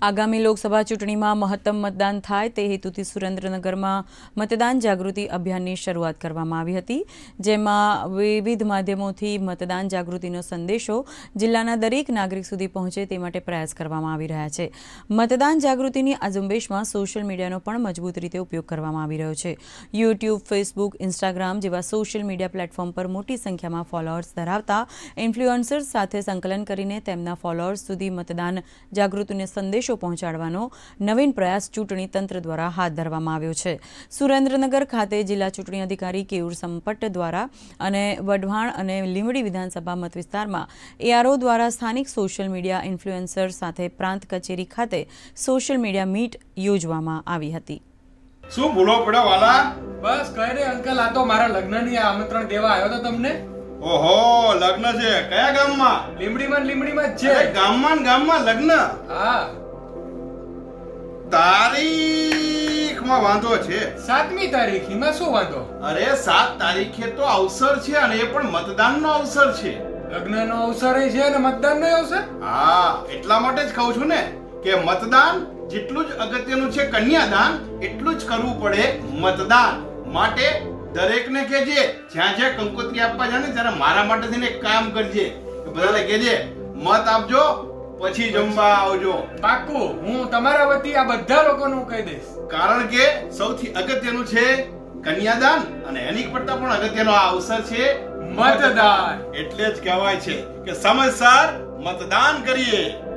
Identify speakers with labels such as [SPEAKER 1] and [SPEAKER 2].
[SPEAKER 1] આગામી લોકસભા ચૂંટણીમાં મહત્તમ મતદાન થાય તે હેતુથી સુરેન્દ્રનગરમાં મતદાન જાગૃતિ અભિયાનની શરૂઆત કરવામાં આવી હતી, જેમાં વિવિધ માધ્યમોથી મતદાન જાગૃતિનો સંદેશો જિલ્લાના દરેક નાગરિક સુધી પહોંચે તે માટે પ્રયાસ કરવામાં આવી રહ્યા છે. મતદાન જાગૃતિની આ ઝુંબેશમાં સોશિયલ મીડિયાનો પણ મજબૂત રીતે ઉપયોગ કરવામાં આવી રહ્યો છે. યુટ્યુબ, ફેસબુક, ઇન્સ્ટાગ્રામ જેવા સોશિયલ મીડિયા પ્લેટફોર્મ પર મોટી સંખ્યામાં ફોલોઅર્સ ધરાવતા ઇન્ફ્લુઅન્સર્સ સાથે સંકલન કરીને તેમના ફોલોઅર્સ સુધી મતદાન જાગૃતિનો સંદેશો પહોંચાડવાનો નવીન પ્રયાસ ચૂંટણી તંત્ર દ્વારા હાથ ધરવામાં આવ્યો છે. સુરેન્દ્રનગર ખાતે જિલ્લા ચૂંટણી અધિકારી કેયુર સંપટ દ્વારા અને વઢવાણ અને લીંબડી વિધાનસભા મત વિસ્તારમાં એઆરઓ દ્વારા સ્થાનિક સોશિયલ મીડિયા ઇન્ફ્લુએન્સર સાથે પ્રાંત કચેરી ખાતે સોશિયલ મીડિયા મીટ યોજવામાં આવી હતી.
[SPEAKER 2] શું ભૂલો પડ્યો વાલા?
[SPEAKER 3] બસ કઈ રે અંકલ આ તો મારા લગ્નની આમંત્રણ દેવા આવ્યો તો તમને.
[SPEAKER 2] ઓહો લગ્ન છે. કયા ગામમાં?
[SPEAKER 3] લીમડીમાં લીમડીમાં જ છે.
[SPEAKER 2] ગામમાં ગામમાં લગ્ન?
[SPEAKER 3] હા.
[SPEAKER 2] તારીખમાં વાંધો છે.
[SPEAKER 3] સાતમી તારીખ એમાં શું વાંધો?
[SPEAKER 2] અરે સાત તારીખે તો અવસર છે અને એ પણ મતદાનનો અવસર છે.
[SPEAKER 3] લગ્નનો અવસર છે અને મતદાનનો ય અવસર?
[SPEAKER 2] હા એટલા માટે જ કહું છું ને કે મતદાન જેટલું જ અગત્યનું છે કન્યાદાન એટલું જ કરવું પડે મતદાન. માટે દરેકને કહેજે જ્યાં જ્યાં કંકોત્રી આપવા જાય ને ત્યારે મારા માટે થઈને એક કામ કરજે. બધાને કહેજે મત આપજો પછી જમવા આવજો.
[SPEAKER 3] પાક્કું હું તમારા વતી આ બધા લોકોનું કહી દઈશ.
[SPEAKER 2] કારણ કે સૌથી અગત્યનું છે કન્યાદાન અને એની પડતા પણ અગત્યનો આ અવસર છે
[SPEAKER 3] મતદાન.
[SPEAKER 2] એટલે જ કહેવાય છે કે સમયસર મતદાન કરીએ.